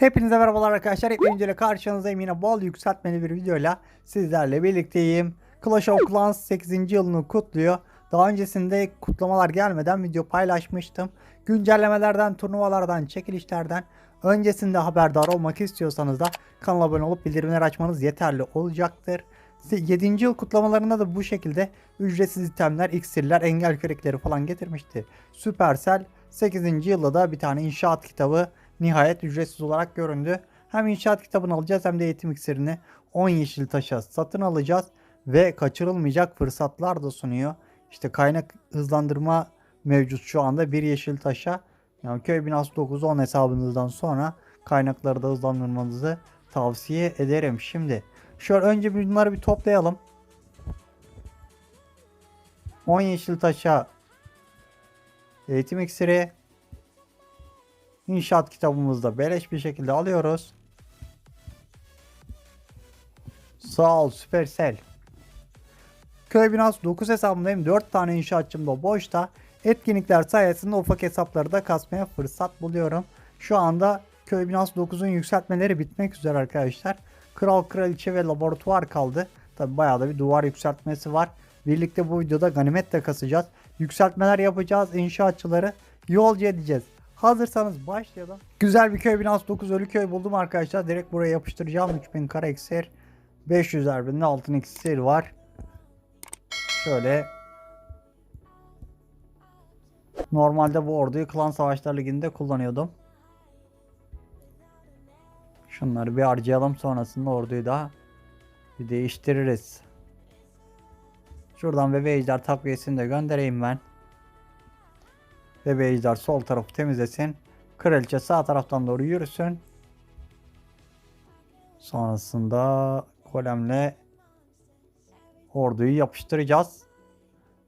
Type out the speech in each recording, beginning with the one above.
Hepinize merhabalar arkadaşlar. Hep önceyle karşınızdayım yine bol yükseltmeli bir videoyla sizlerle birlikteyim. Clash of Clans 8. yılını kutluyor. Daha öncesinde kutlamalar gelmeden video paylaşmıştım. Güncellemelerden, turnuvalardan, çekilişlerden öncesinde haberdar olmak istiyorsanız da kanala abone olup bildirimleri açmanız yeterli olacaktır. 7. yıl kutlamalarında da bu şekilde ücretsiz itemler, iksirler, engel kürekleri falan getirmişti. Supercell 8. yılda da bir tane inşaat kitabı nihayet ücretsiz olarak göründü. Hem inşaat kitabını alacağız hem de eğitim iksirini 10 yeşil taşa satın alacağız ve kaçırılmayacak fırsatlar da sunuyor. İşte kaynak hızlandırma mevcut şu anda bir yeşil taşa. Yani köy binası 9-10 hesabınızdan sonra kaynakları da hızlandırmanızı tavsiye ederim. Şimdi şöyle önce bunları bir toplayalım. 10 yeşil taşa eğitim iksiri İnşaat kitabımızda beleş bir şekilde alıyoruz. Sağ ol Supercell. Köy binası 9 hesabındayım. 4 tane inşaatçım da boşta. Etkinlikler sayesinde ufak hesapları da kasmaya fırsat buluyorum. Şu anda köy binası 9'un yükseltmeleri bitmek üzere arkadaşlar. Kral kraliçe ve laboratuvar kaldı. Tabi bayağı da bir duvar yükseltmesi var. Birlikte bu videoda ganimet de kasacağız. Yükseltmeler yapacağız. İnşaatçıları yolcu edeceğiz. Hazırsanız başlayalım. Güzel bir köy binası 9 ölü köy buldum arkadaşlar. Direkt buraya yapıştıracağım. 3000 kara iksir. 500 erbinde altın iksir var. Şöyle. Normalde bu orduyu Klan Savaşlar Ligi'nde kullanıyordum. Şunları bir harcayalım sonrasında orduyu da bir değiştiririz. Şuradan bebe ejder takviyesini de göndereyim ben. Bebe ejder sol tarafı temizlesin. Kraliçe sağ taraftan doğru yürüsün. Sonrasında golemle orduyu yapıştıracağız.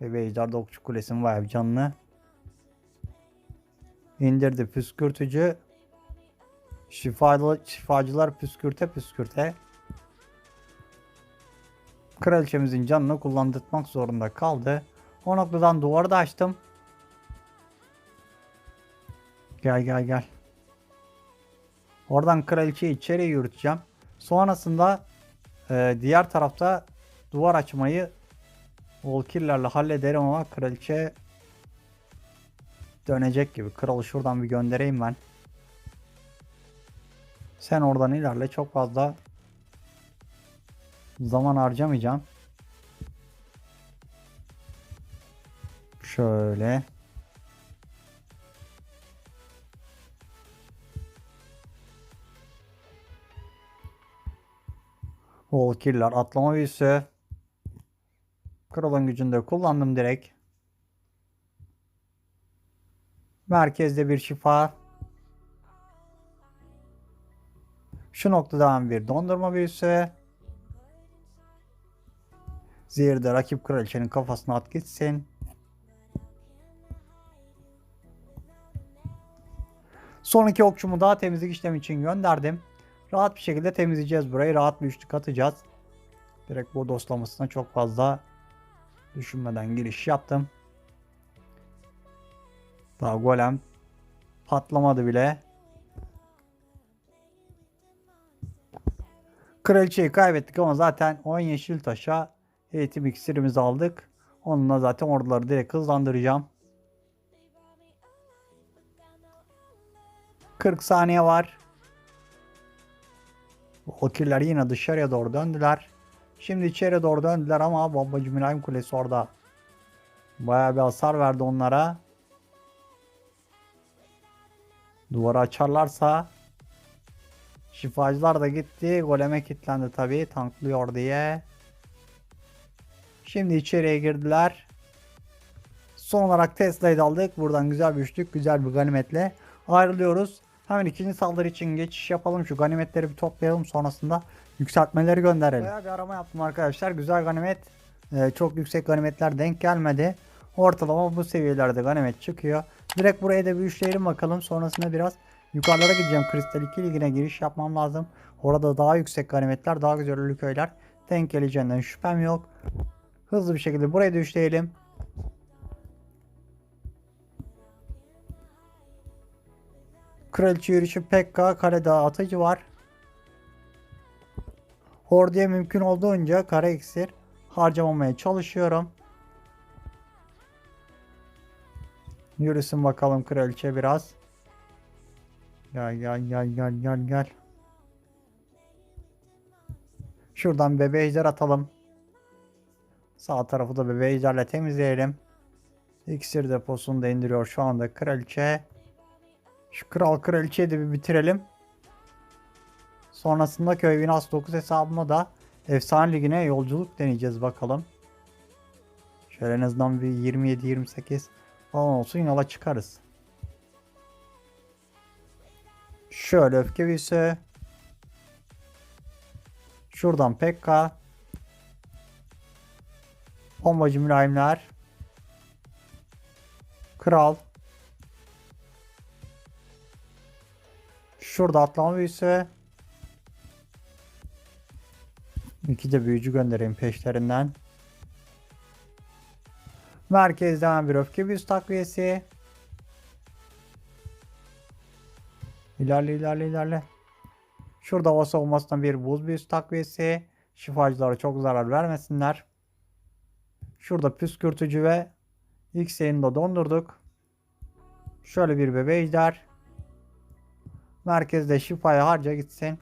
Bebe ejder de okçu kulesinin bayağı bir. İndirdi püskürtücü. Şifalı, şifacılar püskürte püskürte. Kraliçemizin canını kullandırmak zorunda kaldı. O noktadan duvarı da açtım. Gel gel gel. Oradan kraliçeyi içeri yürüteceğim. Sonrasında e, diğer tarafta duvar açmayı Volkillerle hallederim ama kraliçe dönecek gibi. Kralı şuradan bir göndereyim ben. Sen oradan ilerle. Çok fazla zaman harcamayacağım. Şöyle. Volkiller atlama büyüsü. Kralın gücünde kullandım direkt. Merkezde bir şifa. Şu noktadan bir dondurma büyüsü. Zehirde rakip kraliçenin kafasına at gitsin. Sonraki okçumu daha temizlik işlemi için gönderdim. Rahat bir şekilde temizleyeceğiz burayı. Rahat bir üçlük atacağız. Direkt bu dostlamasına çok fazla düşünmeden giriş yaptım. Daha golem patlamadı bile. Kraliçeyi kaybettik ama zaten 10 yeşil taşa eğitim iksirimizi aldık. Onunla zaten orduları direkt hızlandıracağım. 40 saniye var. Okiller yine dışarıya doğru döndüler. Şimdi içeri doğru döndüler ama Bombacı Mülayim Kulesi orada. Bayağı bir hasar verdi onlara. Duvarı açarlarsa Şifacılar da gitti. Goleme kilitlendi tabii. Tanklıyor diye. Şimdi içeriye girdiler. Son olarak Tesla'yı da aldık. Buradan güzel bir üçlük, güzel bir ganimetle ayrılıyoruz. Hemen ikinci saldırı için geçiş yapalım. Şu ganimetleri bir toplayalım. Sonrasında yükseltmeleri gönderelim. Bayağı bir arama yaptım arkadaşlar. Güzel ganimet. Ee, çok yüksek ganimetler denk gelmedi. Ortalama bu seviyelerde ganimet çıkıyor. Direkt buraya da bir bakalım. Sonrasında biraz yukarılara gideceğim. Kristal 2 ligine giriş yapmam lazım. Orada daha yüksek ganimetler, daha güzel ölü köyler denk geleceğinden şüphem yok. Hızlı bir şekilde buraya da. Kraliçe yürüyüşü Pekka, kalede atıcı var. Orduya mümkün olduğunca kara iksir harcamamaya çalışıyorum. Yürüsün bakalım kraliçe biraz. Gel gel gel gel gel gel. Şuradan bebe ejder atalım. Sağ tarafı da bebe ejderle temizleyelim. İksir deposunu da indiriyor şu anda kraliçe. Şu kral kraliçeyi de bir bitirelim. Sonrasında köy Vinas 9 hesabıma da efsane ligine yolculuk deneyeceğiz bakalım. Şöyle en azından bir 27-28 falan olsun yola çıkarız. Şöyle öfke büyüsü. Şuradan Pekka. Bombacı mülayimler. Kral. Şurada atlama büyüsü. İki de büyücü göndereyim peşlerinden. Merkezden bir öfke büyüsü takviyesi. İlerle ilerle ilerle. Şurada hava savunmasına bir buz büyüsü takviyesi. Şifacılara çok zarar vermesinler. Şurada püskürtücü ve yayını da dondurduk. Şöyle bir bebe ejder. Merkezde şifaya harca gitsin.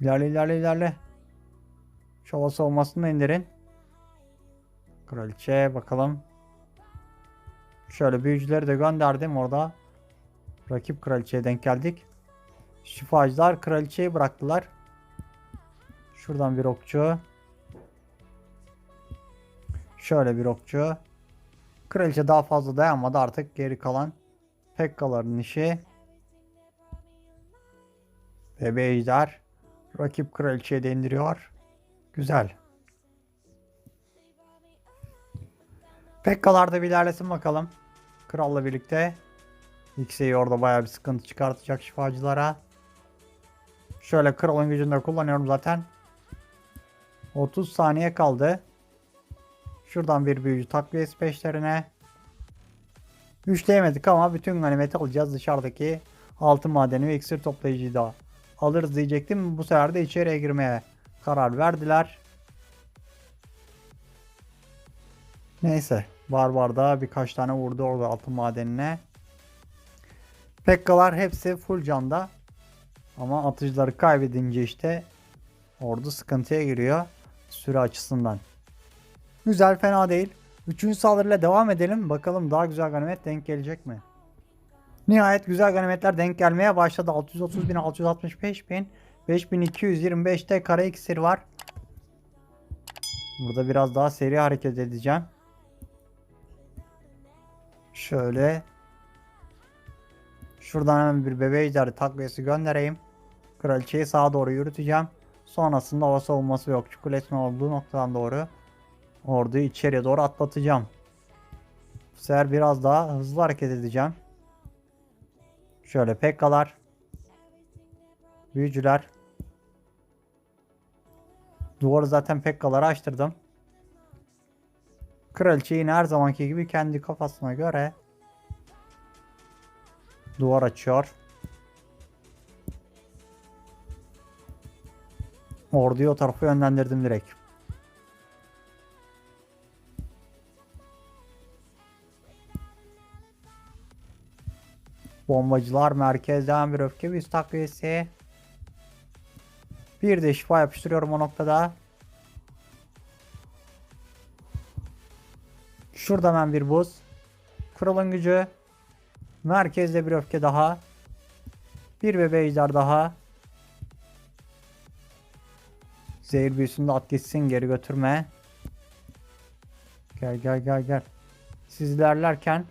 İlerle ilerle ilerle. Şu hava savunmasını indirin. Kraliçe bakalım. Şöyle büyücüleri de gönderdim orada. Rakip kraliçeye denk geldik. Şifacılar kraliçeyi bıraktılar. Şuradan bir okçu. Şöyle bir okçu. Kraliçe daha fazla dayanmadı artık geri kalan Pekkaların işi. Bebe ejder. Rakip kraliçeye de indiriyor. Güzel. Pekkalar da bir ilerlesin bakalım. Kralla birlikte. X'e'yi orada bayağı bir sıkıntı çıkartacak şifacılara. Şöyle kralın gücünü de kullanıyorum zaten. 30 saniye kaldı. Şuradan bir büyücü takviyesi peşlerine. Üçleyemedik ama bütün ganimeti alacağız. Dışarıdaki altın madeni ve iksir toplayıcıyı da alırız diyecektim. Bu sefer de içeriye girmeye karar verdiler. Neyse. Barbar'da birkaç tane vurdu orada altın madenine. Pekkalar hepsi full canda. Ama atıcıları kaybedince işte ordu sıkıntıya giriyor süre açısından. Güzel fena değil. Üçüncü saldırıyla devam edelim. Bakalım daha güzel ganimet denk gelecek mi? Nihayet güzel ganimetler denk gelmeye başladı. 630 bin, 665 bin, 5225'te kara iksir var. Burada biraz daha seri hareket edeceğim. Şöyle. Şuradan hemen bir bebe ejderha takviyesi göndereyim. Kraliçeyi sağa doğru yürüteceğim. Sonrasında hava savunması ve okçu kulesinin olduğu noktadan doğru orduyu içeriye doğru atlatacağım. Bu sefer biraz daha hızlı hareket edeceğim. Şöyle pekkalar. Büyücüler. Duvarı zaten pekkaları açtırdım. Kraliçe yine her zamanki gibi kendi kafasına göre duvar açıyor. Orduyu o tarafa yönlendirdim direkt. Bombacılar merkezden bir öfke bir takviyesi. Bir de şifa yapıştırıyorum o noktada. Şurada hemen bir buz. Kralın gücü. Merkezde bir öfke daha. Bir bebe ejder daha. Zehir büyüsünde at gitsin geri götürme. Gel gel gel gel. Siz ilerlerken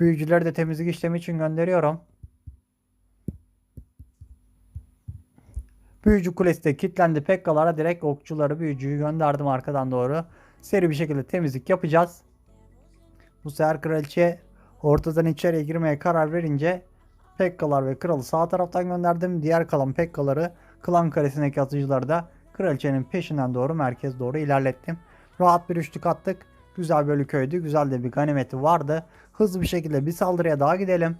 büyücüleri de temizlik işlemi için gönderiyorum. Büyücü kulesi de kilitlendi. Pekkalara direkt okçuları büyücüyü gönderdim arkadan doğru. Seri bir şekilde temizlik yapacağız. Bu sefer kraliçe ortadan içeriye girmeye karar verince Pekkalar ve kralı sağ taraftan gönderdim. Diğer kalan Pekkaları klan karesindeki atıcıları da kraliçenin peşinden doğru merkez doğru ilerlettim. Rahat bir üçlük attık. Güzel böyle köydü. Güzel de bir ganimeti vardı. Hızlı bir şekilde bir saldırıya daha gidelim.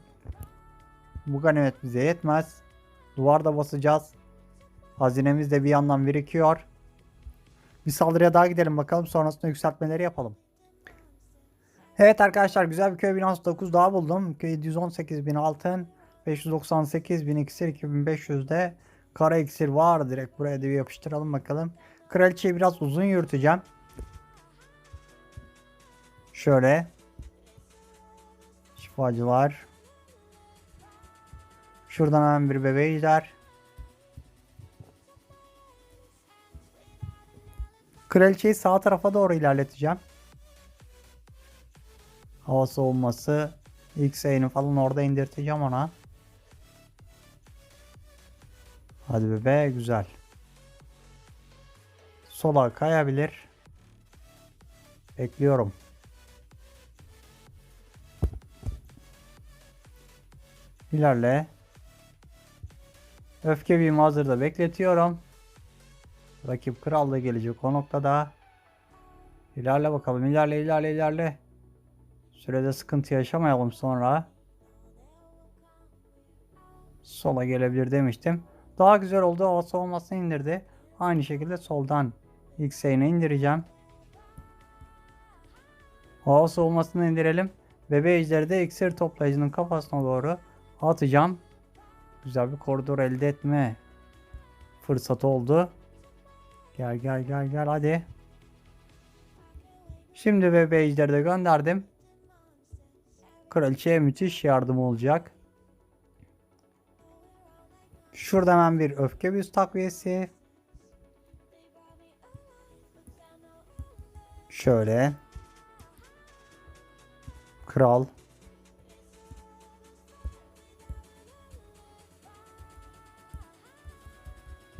Bu ganimet bize yetmez. Duvarda basacağız. Hazinemiz de bir yandan birikiyor. Bir saldırıya daha gidelim bakalım. Sonrasında yükseltmeleri yapalım. Evet arkadaşlar güzel bir köy binası 9 daha buldum. 718 bin altın. 598 bin iksir 2500 de kara iksir var. Direkt buraya da bir yapıştıralım bakalım. Kraliçeyi biraz uzun yürüteceğim. Şöyle. Şifacılar. Şuradan hemen bir bebeği gider. Kraliçeyi sağ tarafa doğru ilerleteceğim. Hava soğuması. X-Ay'ını falan orada indirteceğim ona. Hadi bebe güzel. Sola kayabilir. Bekliyorum. İlerle. Öfke biğimi hazırda bekletiyorum. Rakip kral da gelecek o noktada. İlerle bakalım. İlerle ilerle ilerle. Sürede sıkıntı yaşamayalım sonra. Sola gelebilir demiştim. Daha güzel oldu. Hava soğumasını indirdi. Aynı şekilde soldan X'ini indireceğim. Hava soğumasını indirelim. Ejderi de iksir toplayıcının kafasına doğru atacağım. Güzel bir koridor elde etme fırsatı oldu. Gel gel gel gel hadi. Şimdi ejderi de gönderdim. Kraliçeye müthiş yardım olacak. Şurada hemen bir öfke büyüsü takviyesi. Şöyle. Kral.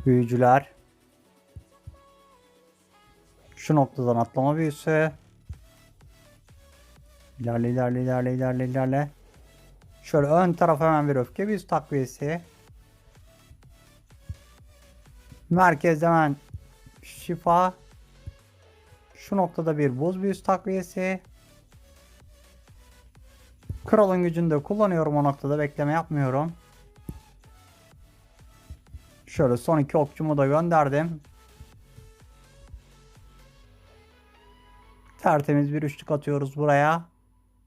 Büyücüler. Şu noktadan atlama büyüsü. İlerle ilerle ilerle ilerle ilerle. Şöyle ön tarafa hemen bir öfke büyüsü takviyesi. Merkezde hemen şifa. Şu noktada bir buz büyüsü takviyesi. Kralın gücünü de kullanıyorum o noktada bekleme yapmıyorum. Şöyle son iki okçumu da gönderdim. Tertemiz bir üçlük atıyoruz buraya.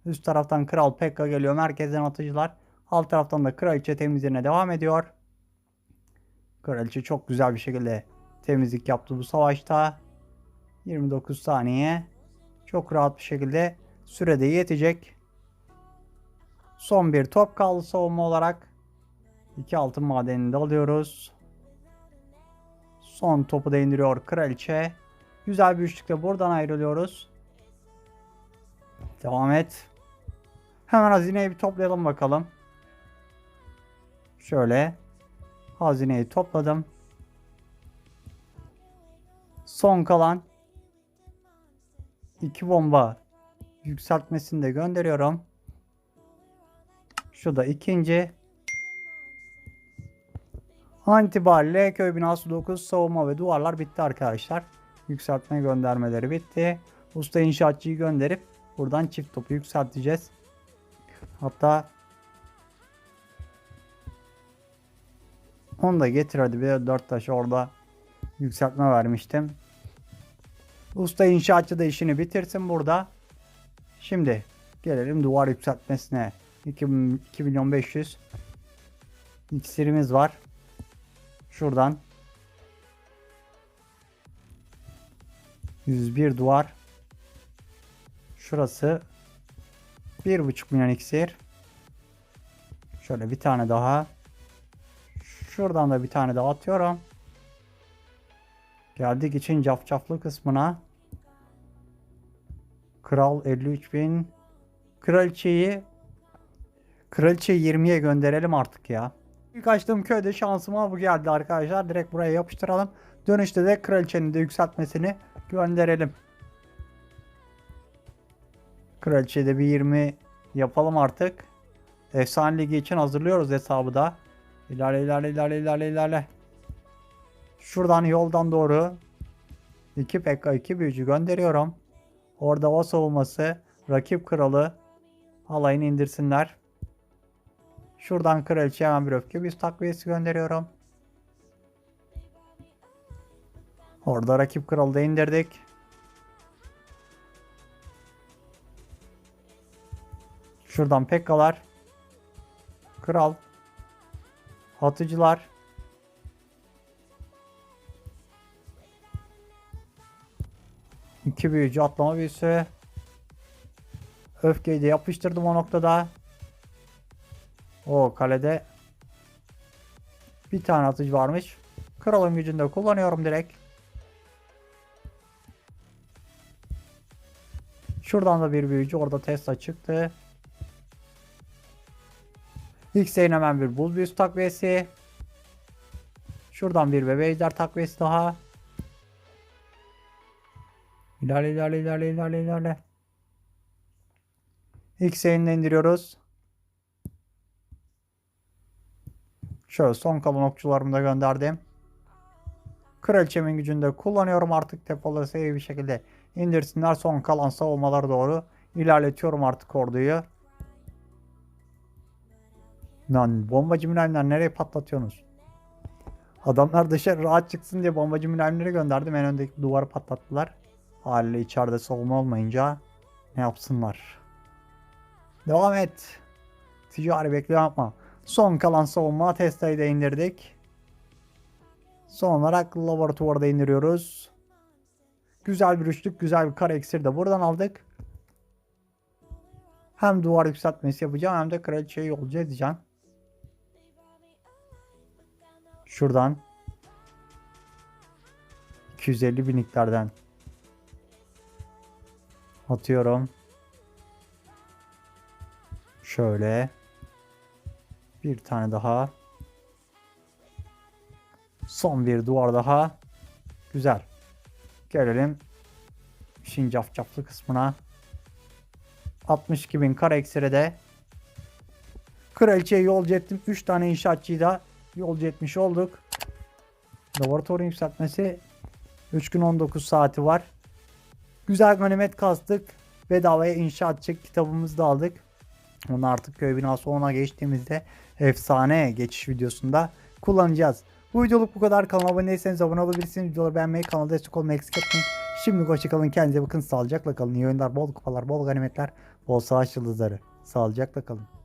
Üst taraftan Kral Pekka geliyor. Merkezden atıcılar. Alt taraftan da Kraliçe temizliğine devam ediyor. Kraliçe çok güzel bir şekilde temizlik yaptı bu savaşta. 29 saniye. Çok rahat bir şekilde sürede yetecek. Son bir top kaldı savunma olarak. İki altın madenini de alıyoruz. Son topu da indiriyor kraliçe. Güzel bir üçlükle buradan ayrılıyoruz. Devam et. Hemen hazineyi bir toplayalım bakalım. Şöyle. Hazineyi topladım. Son kalan iki bomba yükseltmesini de gönderiyorum. Şu da ikinci. An itibariyle köy binası 9 savunma ve duvarlar bitti arkadaşlar. Yükseltme göndermeleri bitti. Usta inşaatçıyı gönderip buradan çift topu yükselteceğiz. Hatta onu da getir hadi bir 4 taş orada yükseltme vermiştim. Usta inşaatçı da işini bitirsin burada. Şimdi gelelim duvar yükseltmesine. 2, 2 milyon 500 iksirimiz var. Şuradan 101 duvar. Şurası 1.5 milyon iksir. Şöyle bir tane daha. Şuradan da bir tane daha atıyorum. Geldik için cafcaflı kısmına. Kral 53.000. Kraliçeyi Kraliçeyi 20'ye gönderelim artık ya. İlk açtığım köyde şansıma bu geldi arkadaşlar. Direkt buraya yapıştıralım. Dönüşte de kraliçenin de yükseltmesini gönderelim. Kraliçeyi de bir 20 yapalım artık. Efsane Ligi için hazırlıyoruz hesabı da. İlerle ilerle ilerle ilerle ilerle. Şuradan yoldan doğru 2 PK 2 büyücü gönderiyorum. Orada o savunması rakip kralı alayını indirsinler. Şuradan kraliçeye hemen bir öfke büyüsü takviyesi gönderiyorum. Orada rakip kralı da indirdik. Şuradan pekkalar. Kral. Atıcılar. İki büyücü atlama büyüsü. Öfkeyi de yapıştırdım o noktada. O kalede bir tane atıcı varmış. Kralın gücünü de kullanıyorum direkt. Şuradan da bir büyücü orada Tesla çıktı. X'in hemen bir buz büyüsü takviyesi. Şuradan bir bebe ejder takviyesi daha. İlerle ilerle ilerle ilerle ilerle. X'ini indiriyoruz. Şöyle son kalan okçularımı da gönderdim. Kraliçemin gücünü de kullanıyorum artık depoları seviye bir şekilde indirsinler. Son kalan savunmalara doğru ilerletiyorum artık orduyu. Lan bombacı mülayimler nereye patlatıyorsunuz? Adamlar dışarı rahat çıksın diye bombacı mülayimleri gönderdim. En öndeki duvarı patlattılar. Haliyle içeride savunma olmayınca ne yapsınlar? Devam et. Ticari bekliyor yapma. Son kalan savunma Tesla'yı da indirdik. Son olarak laboratuvarda indiriyoruz. Güzel bir üçlük, güzel bir kare iksir de buradan aldık. Hem duvar yükseltmesi yapacağım hem de kraliçeyi yolcu edeceğim. Şuradan 250 binliklerden atıyorum. Şöyle bir tane daha. Son bir duvar daha. Güzel. Gelelim işin cafcaflı kısmına. 62 bin kare eksire de Kraliçeye yolcu ettim. 3 tane inşaatçıyı da yolcu etmiş olduk. Laboratuvar yükseltmesi 3 gün 19 saati var. Güzel ganimet kastık. Bedavaya inşaatçı kitabımızı da aldık. Onu artık köy binası ona geçtiğimizde efsane geçiş videosunda kullanacağız. Bu videoluk bu kadar. Kanala abone değilseniz abone olabilirsiniz. Videoları beğenmeyi, kanala destek olmayı eksik etmeyin. Şimdi hoşçakalın. Kendinize bakın. Sağlıcakla kalın. İyi oyunlar, bol kupalar, bol ganimetler, bol savaş yıldızları. Sağlıcakla kalın.